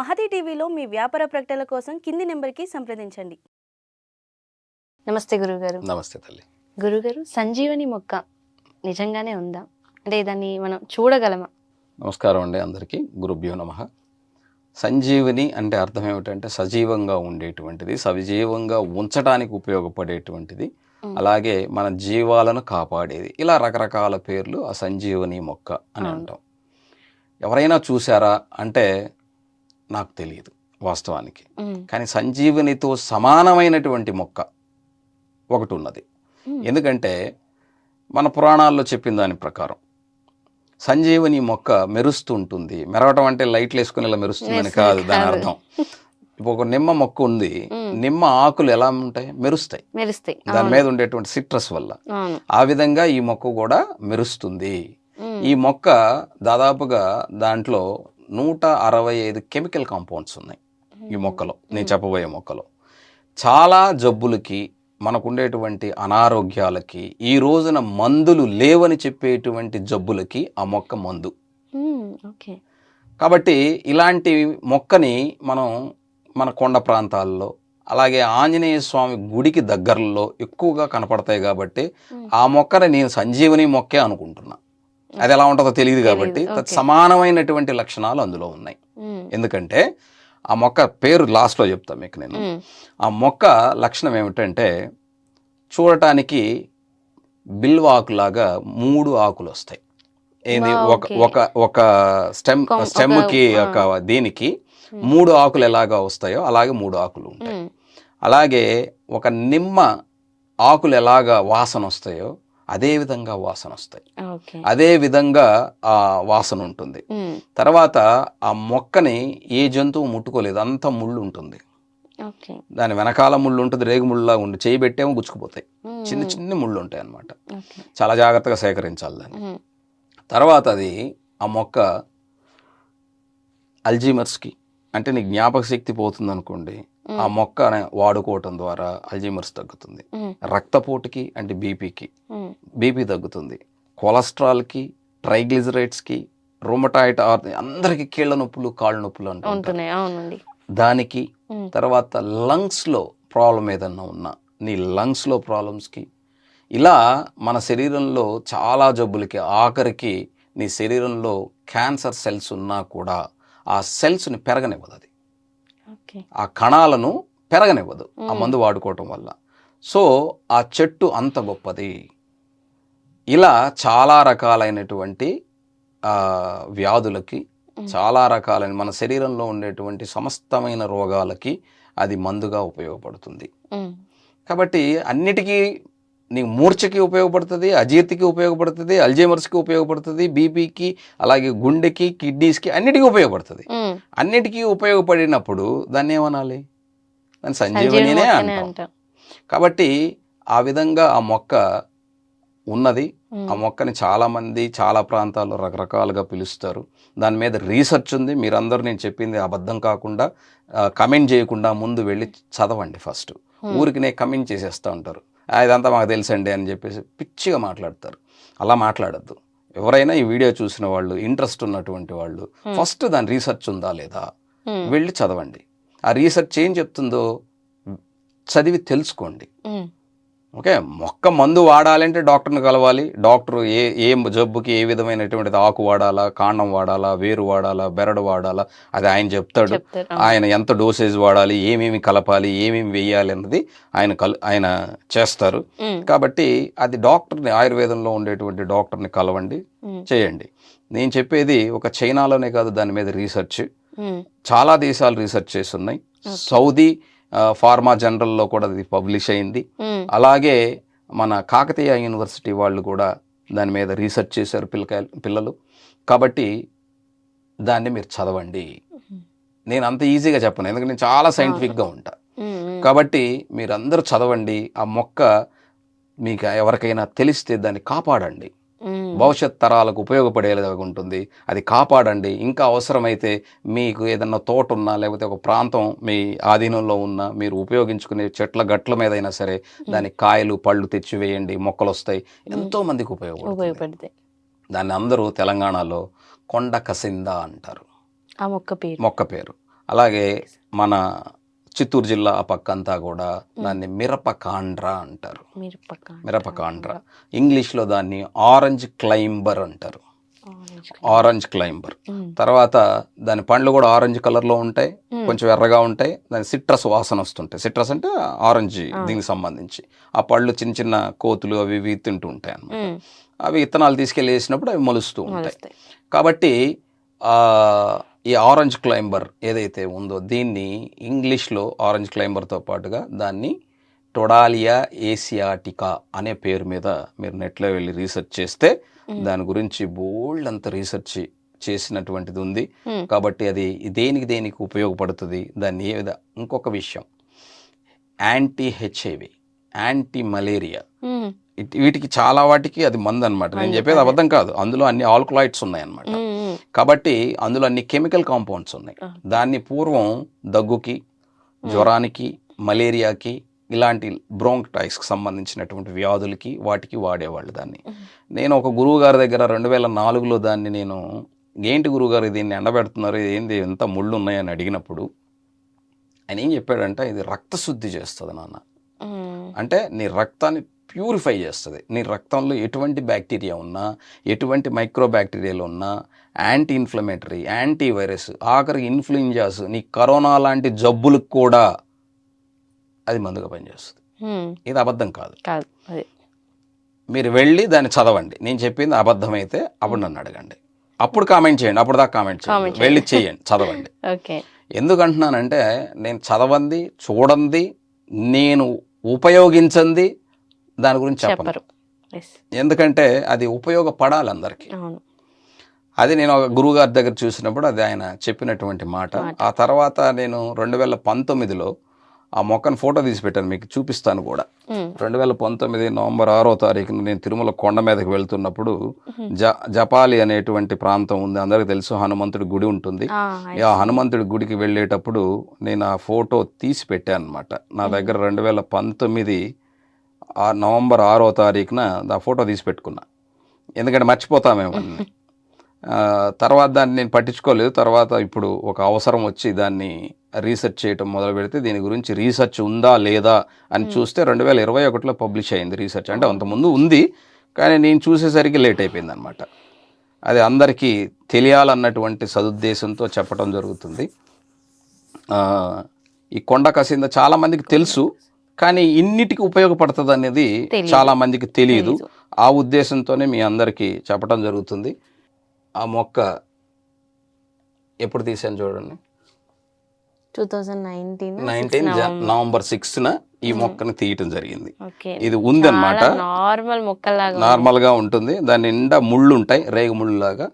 మహతి టీవీలో మీ వ్యాపార ప్రకటనల కోసం కింది నెంబర్కి సంప్రదించండి. నమస్తే గురుగారు. నమస్తే తల్లి. గురుగారు సంజీవని మొక్క నిజంగానే ఉందా? అంటే దాన్ని మనం చూడగలమా? నమస్కారం అండి అందరికీ. గురుభ్యో నమ. సంజీవని అంటే అర్థం ఏమిటంటే సజీవంగా ఉండేటువంటిది సజీవంగా ఉంచడానికి ఉపయోగపడేటువంటిది. అలాగే మన జీవాలను కాపాడేది. ఇలా రకరకాల పేర్లు ఆ సంజీవని మొక్క అని. అంటాం. ఎవరైనా చూసారా అంటే నాకు తెలియదు వాస్తవానికి. కానీ సంజీవనితో సమానమైనటువంటి మొక్క ఒకటి ఉన్నది ఎందుకంటే మన పురాణాల్లో చెప్పిన దాని ప్రకారం సంజీవని మొక్క మెరుస్తూ ఉంటుంది. మెరవటం అంటే లైట్లు వేసుకుని ఇలా మెరుస్తుందని మెరుస్తుంది కాదు దాని. అర్థం. ఇప్పుడు ఒక నిమ్మ మొక్క ఉంది. నిమ్మ ఆకులు ఎలా ఉంటాయి? మెరుస్తాయి. మెరుస్తాయి. దాని మీద ఉండేటువంటి సిట్రస్ వల్ల. ఆ విధంగా ఈ మొక్క కూడా మెరుస్తుంది. ఈ మొక్క దాదాపుగా దాంట్లో నూట అరవై ఐదు కెమికల్ కాంపౌండ్స్ ఉన్నాయి ఈ మొక్కలో. నేను చెప్పబోయే మొక్కలో. చాలా జబ్బులకి మనకుండేటువంటి అనారోగ్యాలకి ఈ రోజున మందులు లేవని చెప్పేటువంటి జబ్బులకి ఆ మొక్క మందు. ఓకే కాబట్టి ఇలాంటి మొక్కని మనం మన కొండ ప్రాంతాల్లో అలాగే ఆంజనేయ స్వామి గుడికి దగ్గరలో ఎక్కువగా కనపడతాయి కాబట్టి ఆ మొక్కని నేను సంజీవని మొక్కే అనుకుంటున్నా. అది ఎలా ఉంటుందో తెలియదు కాబట్టి. సమానమైనటువంటి లక్షణాలు అందులో ఉన్నాయి. ఎందుకంటే ఆ మొక్క పేరు లాస్ట్లో చెప్తా మీకు నేను. ఆ మొక్క లక్షణం ఏమిటంటే చూడటానికి బిల్వ ఆకులాగా మూడు ఆకులు వస్తాయి. ఏంది? ఒక. ఒక ఒక స్టెమ్ స్టెమ్కి. ఒక దీనికి. మూడు ఆకులు ఎలాగా వస్తాయో అలాగే మూడు ఆకులు ఉంటాయి. అలాగే ఒక నిమ్మ ఆకులు ఎలాగా వాసన వస్తాయో అదే విధంగా వాసన వస్తాయి అదే విధంగా ఆ వాసన ఉంటుంది తర్వాత ఆ మొక్కని ఏ జంతువు ముట్టుకోలేదు అంత ముళ్ళు ఉంటుంది దాని వెనకాల ముళ్ళు ఉంటుంది రేగు ముళ్ళలా ఉండి చేయి పెట్టేమో గుచ్చుకుపోతాయి. చిన్న చిన్న ముళ్ళు ఉంటాయి అన్నమాట. ఓకే. చాలా జాగ్రత్తగా సేకరించాలి దాన్ని. తర్వాత అది ఆ మొక్క అల్జీమర్స్కి అంటే నీ జ్ఞాపక శక్తి పోతుంది అనుకోండి ఆ మొక్క వాడుకోవటం ద్వారా అల్జీమర్స్ తగ్గుతుంది. రక్తపోటుకి అంటే బీపీకి. బీపీ తగ్గుతుంది. కొలెస్ట్రాల్కి ట్రైగ్లిజరైడ్స్కి రొమటాయిడ్ అందరికి కీళ్ళ నొప్పులు కాళ్ళ నొప్పులు అవునండి. దానికి తర్వాత లంగ్స్లో ప్రాబ్లం ఏదన్నా ఉన్నా నీ లంగ్స్లో ప్రాబ్లమ్స్కి ఇలా మన శరీరంలో చాలా జబ్బులకి ఆఖరికి నీ శరీరంలో క్యాన్సర్ సెల్స్ ఉన్నా కూడా ఆ సెల్స్ని పెరగనివ్వదు అది. ఆ కణాలను పెరగనివ్వదు ఆ. మందు వాడుకోవటం వల్ల. సో ఆ చెట్టు అంత గొప్పది. ఇలా చాలా రకాలైనటువంటి వ్యాధులకి. చాలా రకాలైన మన శరీరంలో ఉండేటువంటి సమస్తమైన రోగాలకి అది మందుగా ఉపయోగపడుతుంది. కాబట్టి అన్నిటికీ నీ మూర్ఛకి ఉపయోగపడుతుంది అజీర్తికి ఉపయోగపడుతుంది అల్జైమర్స్కి ఉపయోగపడుతుంది బీపీకి అలాగే గుండెకి కిడ్నీస్కి అన్నిటికీ ఉపయోగపడుతుంది. అన్నిటికీ ఉపయోగపడినప్పుడు దాన్ని ఏమనాలి? దాన్ని సంజీవని సంజీవనినే అంటాం. కాబట్టి ఆ విధంగా ఆ మొక్క ఉన్నది. ఆ మొక్కని చాలా మంది చాలా ప్రాంతాల్లో రకరకాలుగా పిలుస్తారు. దాని మీద రీసెర్చ్ ఉంది. మీరందరూ నేను చెప్పింది అబద్ధం కాకుండా కమెంట్ చేయకుండా ముందు వెళ్ళి చదవండి ఫస్ట్. ఉమ్, ఊరికినే కమెంట్ చేసేస్తూ ఉంటారు. "ఆ, ఇదంతా మాకు తెలుసండి అని చెప్పేసి పిచ్చిగా మాట్లాడతారు. అలా మాట్లాడద్దు. ఎవరైనా ఈ వీడియో చూసిన వాళ్ళు ఇంట్రెస్ట్ ఉన్నటువంటి వాళ్ళు Hmm. ఫస్ట్ దాని రీసెర్చ్ ఉందా లేదా? ఉమ్, వెళ్ళి చదవండి. ఆ రీసెర్చ్ ఏం చెప్తుందో చదివి తెలుసుకోండి. ఉమ్, ఓకే మొక్క మందు వాడాలంటే డాక్టర్ని కలవాలి. డాక్టర్ ఏ ఏ జబ్బుకి ఏ విధమైనటువంటిది ఆకు వాడాలా కాండం వాడాలా వేరు వాడాలా బెరడు వాడాలా అది ఆయన చెప్తాడు. ఆయన ఎంత డోసేజ్ వాడాలి ఏమేమి కలపాలి ఏమేమి వేయాలి అన్నది ఆయన కల్ ఆయన చేస్తారు. కాబట్టి అది డాక్టర్ని ఆయుర్వేదంలో ఉండేటువంటి డాక్టర్ని కలవండి చేయండి. నేను చెప్పేది ఒక చైనాలోనే కాదు దాని మీద రీసెర్చ్. చాలా దేశాలు రీసెర్చ్ చేస్తున్నాయి. సౌదీ ఫార్మా జనరల్లో కూడా అది పబ్లిష్ అయింది. అలాగే మన కాకతీయ యూనివర్సిటీ వాళ్ళు కూడా దాని మీద రీసెర్చ్ చేశారు పిల్లకాయలు పిల్లలు. కాబట్టి దాన్ని మీరు చదవండి. నేను అంత ఈజీగా చెప్పను ఎందుకంటే నేను చాలా సైంటిఫిక్గా ఉంటా. కాబట్టి మీరు అందరూ చదవండి ఆ మొక్క మీకు ఎవరికైనా తెలిస్తే దాన్ని కాపాడండి. భవిష్యత్ తరాలకు ఉపయోగపడేలాగా ఉంటుంది. అది కాపాడండి. ఇంకా అవసరమైతే మీకు ఏదన్నా తోట ఉన్నా లేకపోతే ఒక ప్రాంతం మీ ఆధీనంలో ఉన్నా మీరు ఉపయోగించుకునే చెట్ల గట్ల మీద అయినా సరే దానికి కాయలు పళ్ళు తెచ్చివేయండి. మొక్కలు వస్తాయి ఎంతో మందికి ఉపయోగపడుతుంది. దాన్ని అందరూ తెలంగాణలో కొండ కసింద అంటారు. ఆ మొక్క పేరు. మొక్క పేరు. అలాగే మన చిత్తూరు జిల్లా ఆ పక్కంతా కూడా దాన్ని మిరపకాండ్ర అంటారు. మిరపక మిరపకాండ్ర. ఇంగ్లీష్లో దాన్ని ఆరెంజ్ క్లైంబర్ అంటారు. Orange climber. తర్వాత దాని పండ్లు కూడా ఆరెంజ్ కలర్లో ఉంటాయి. కొంచెం ఎర్రగా ఉంటాయి. దాని సిట్రస్ వాసన వస్తుంటాయి. సిట్రస్ అంటే ఆరెంజ్ దీనికి సంబంధించి. ఆ పళ్ళు చిన్న చిన్న కోతులు అవి ఇవి తింటూ ఉంటాయి అన్నమాట. అవి విత్తనాలు తీసుకెళ్ళి వేసినప్పుడు అవి మొలుస్తూ ఉంటాయి. కాబట్టి ఈ ఆరెంజ్ క్లైంబర్ ఏదైతే ఉందో దీన్ని ఇంగ్లీష్లో ఆరెంజ్ క్లైంబర్తో పాటుగా దాన్ని టొడాలియా ఏసియాటికా అనే పేరు మీద మీరు నెట్లో వెళ్ళి రీసెర్చ్ చేస్తే దాని గురించి బోల్డ్ అంత రీసెర్చ్ చేసినటువంటిది ఉంది. కాబట్టి అది దేనికి దేనికి ఉపయోగపడుతుంది? దాన్ని ఏ విధ ఇంకొక విషయం. Anti HIV anti malaria. వీటికి చాలా వాటికి అది మందు అనమాట నేను చెప్పేది అబద్ధం కాదు. అందులో అన్ని ఆల్కలాయిడ్స్ ఉన్నాయన్నమాట. కాబట్టి అందులో అన్ని కెమికల్ కాంపౌండ్స్ ఉన్నాయి. దాన్ని పూర్వం దగ్గుకి జ్వరానికి మలేరియాకి ఇలాంటి బ్రోంక్టైస్కి సంబంధించినటువంటి వ్యాధులకి వాటికి వాడేవాళ్ళు దాన్ని. నేను ఒక గురువు గారి దగ్గర రెండు వేల నాలుగులో దాన్ని నేను ఏంటి గురువుగారు దీన్ని ఎండబెడుతున్నారు? ఏంది? ఎంత ముళ్ళు ఉన్నాయని అడిగినప్పుడు ఆయన ఏం చెప్పాడంటే ఇది రక్తశుద్ధి చేస్తుంది నాన్న. అంటే నీ రక్తాన్ని ప్యూరిఫై చేస్తుంది. నీ రక్తంలో ఎటువంటి బ్యాక్టీరియా ఉన్నా ఎటువంటి మైక్రో బ్యాక్టీరియాలు ఉన్నా యాంటీ ఇన్ఫ్లమేటరీ యాంటీ వైరస్ ఆఖరికి ఇన్ఫ్లుయెంజాస్ నీ కరోనా లాంటి జబ్బులకు కూడా అది మందుగా పనిచేస్తుంది. ఇది అబద్ధం కాదు. మీరు వెళ్ళి దాన్ని చదవండి. నేను చెప్పింది అబద్ధమైతే అప్పుడు నన్ను అడగండి. అప్పుడు కామెంట్ చేయండి. అప్పుడు దాకా కామెంట్ చేయండి. వెళ్ళి చేయండి. చదవండి. ఎందుకంటున్నానంటే నేను చదవంది చూడంది నేను ఉపయోగించంది దాని గురించి చెప్పరు. ఎందుకంటే అది ఉపయోగపడాలి అందరికీ అది నేను ఒక గురువు గారి దగ్గర చూసినప్పుడు అది ఆయన చెప్పినటువంటి మాట. ఆ తర్వాత నేను రెండు వేల పంతొమ్మిదిలో ఆ మొక్కను ఫోటో తీసి పెట్టాను మీకు చూపిస్తాను కూడా. రెండు వేల పంతొమ్మిది నవంబర్ ఆరో తారీఖున నేను తిరుమల కొండ మీదకి వెళ్తున్నప్పుడు జ జపాలి అనేటువంటి ప్రాంతం ఉంది. అందరికీ తెలుసు హనుమంతుడి గుడి ఉంటుంది. ఆ, హనుమంతుడి గుడికి వెళ్ళేటప్పుడు నేను ఆ ఫోటో తీసి పెట్టాను అనమాట నా దగ్గర రెండు వేల పంతొమ్మిది నవంబర్ ఆరో తారీఖున ఆ ఫోటో తీసి పెట్టుకున్నా. ఎందుకంటే మర్చిపోతామేమో తర్వాత దాన్ని నేను పట్టించుకోలేదు. తర్వాత ఇప్పుడు ఒక అవసరం వచ్చి దాన్ని రీసెర్చ్ చేయటం మొదలు పెడితే దీని గురించి రీసెర్చ్ ఉందా లేదా అని చూస్తే రెండు వేల ఇరవై ఒకటిలో పబ్లిష్ అయింది రీసెర్చ్. అంటే అంతకుముందు ఉంది కానీ నేను చూసేసరికి లేట్ అయిపోయింది అనమాట అది అందరికీ తెలియాలన్నటువంటి సదుద్దేశంతో చెప్పడం జరుగుతుంది. ఈ కొండ కసింద చాలా మందికి తెలుసు. కానీ ఇన్నిటికి ఉపయోగపడుతుంది అనేది. చాలా మందికి తెలియదు ఆ ఉద్దేశంతోనే మీ అందరికీ చెప్పడం జరుగుతుంది. ఆ మొక్క ఎప్పుడు తీసాను చూడండి. Two thousand nineteen nineteen November. సిక్స్త్న ఈ మొక్కని తీయటం జరిగింది. ఇది ఉందన్నమాట. నార్మల్ మొక్కలాగా నార్మల్గా ఉంటుంది. దాని నిండా ముళ్ళు ఉంటాయి రేగు ముళ్ళు లాగా.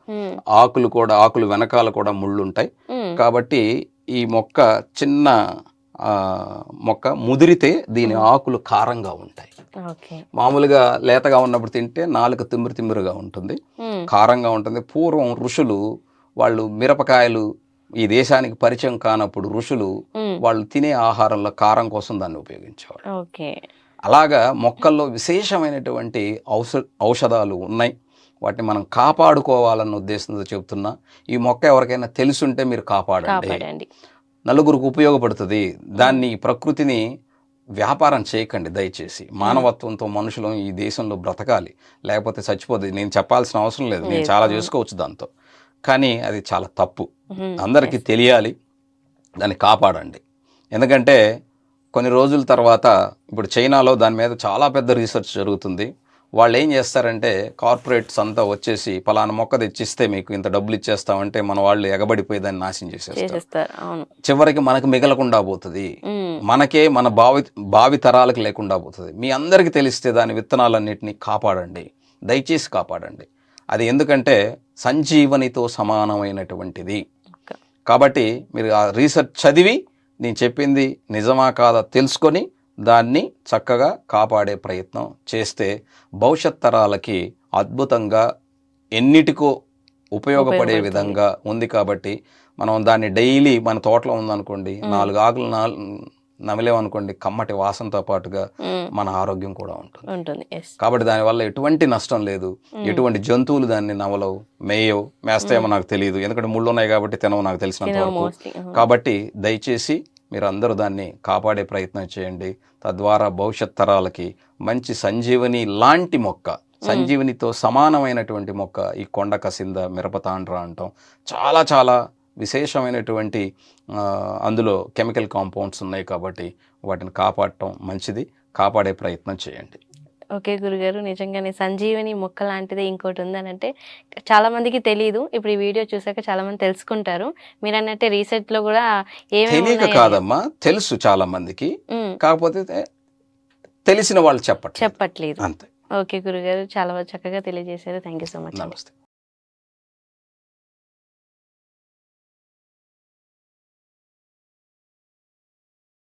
ఆకులు కూడా ఆకులు వెనకాల కూడా ముళ్ళు ఉంటాయి. కాబట్టి ఈ మొక్క చిన్న మొక్క ముదిరితే దీని ఆకులు కారంగా ఉంటాయి. మామూలుగా లేతగా ఉన్నప్పుడు తింటే నాలుక తిమ్మిరి తిమ్మిరిగా ఉంటుంది. కారంగా ఉంటుంది. పూర్వం ఋషులు వాళ్ళు మిరపకాయలు ఈ దేశానికి పరిచయం కానప్పుడు ఋషులు. వాళ్ళు తినే ఆహారంలో కారం కోసం దాన్ని ఉపయోగించేవారు అలాగా మొక్కల్లో విశేషమైనటువంటి ఔష ఔషధాలు ఉన్నాయి. వాటిని మనం కాపాడుకోవాలన్న ఉద్దేశంతో చెప్తున్నా. ఈ మొక్క ఎవరికైనా తెలుసుంటే మీరు కాపాడండి. నలుగురికి ఉపయోగపడుతుంది. దాన్ని ప్రకృతిని వ్యాపారం చేయకండి దయచేసి. మానవత్వంతో మనుషులు ఈ దేశంలో బ్రతకాలి. లేకపోతే చచ్చిపోతుంది నేను చెప్పాల్సిన అవసరం లేదు. నేను చాలా చేసుకోవచ్చు దాంతో. కానీ అది చాలా తప్పు. అందరికీ తెలియాలి. దాన్ని కాపాడండి. ఎందుకంటే కొన్ని రోజుల తర్వాత ఇప్పుడు చైనాలో దాని మీద చాలా పెద్ద రీసెర్చ్ జరుగుతుంది. వాళ్ళు ఏం చేస్తారంటే కార్పొరేట్స్ అంతా వచ్చేసి పలానా మొక్క తెచ్చిస్తే మీకు ఇంత డబ్బులు ఇచ్చేస్తామంటే మన వాళ్ళు ఎగబడిపోయి దాన్ని నాశనం చేసేస్తారు. చివరికి మనకు మిగలకుండా పోతుంది. మనకే మన భావి భావి తరాలకు లేకుండా పోతుంది. మీ అందరికీ తెలిస్తే దాని విత్తనాలన్నింటినీ కాపాడండి. దయచేసి కాపాడండి. అది ఎందుకంటే సంజీవనితో సమానమైనటువంటిది. కాబట్టి మీరు ఆ రీసెర్చ్ చదివి నేను చెప్పింది నిజమా కాదా తెలుసుకొని దాన్ని చక్కగా కాపాడే ప్రయత్నం చేస్తే భవిష్యత్ తరాలకి అద్భుతంగా ఎన్నిటికో ఉపయోగపడే. విధంగా ఉంది కాబట్టి మనం దాన్ని డైలీ మన తోటలో ఉందనుకోండి నాలుగు ఆకులు నాలుగు నమిలేమనుకోండి కమ్మటి వాసనతో పాటుగా మన ఆరోగ్యం కూడా ఉంటుంది. కాబట్టి దానివల్ల ఎటువంటి నష్టం లేదు. ఎటువంటి జంతువులు దాన్ని నవలవు మేయవు మేస్తాయేమో నాకు తెలియదు. ఎందుకంటే ముళ్ళు ఉన్నాయి కాబట్టి తినవు నాకు తెలిసినంత వరకు. కాబట్టి దయచేసి మీరందరూ దాన్ని కాపాడే ప్రయత్నం చేయండి. తద్వారా భవిష్యత్ తరాలకి మంచి సంజీవని లాంటి మొక్క సంజీవనితో సమానమైనటువంటి మొక్క ఈ కొండ కసింద మిరపతాండ్ర అంటాం. చాలా చాలా విశేషమైనటువంటి అందులో కెమికల్ కాంపౌండ్స్ ఉన్నాయి కాబట్టి వాటిని కాపాడటం మంచిది. కాపాడే ప్రయత్నం చేయండి. ఓకే గురుగారు నిజంగానే సంజీవని మొక్క లాంటిది ఇంకోటి ఉందని అంటే చాలా మందికి తెలియదు ఇప్పుడు ఈ వీడియో చూసాక చాలా మంది తెలుసుకుంటారు. మీరు అన్నట్టే రీసెర్చ్లో కూడా తెలియక కాదమ్మా తెలుసు చాలా మందికి కాకపోతే తెలిసిన వాళ్ళు చెప్పట్లేదు. చెప్పట్లేదు. అంతే. ఓకే గురుగారు చాలా చక్కగా తెలియజేశారు. థ్యాంక్ యూ సో మచ్ నమస్తే.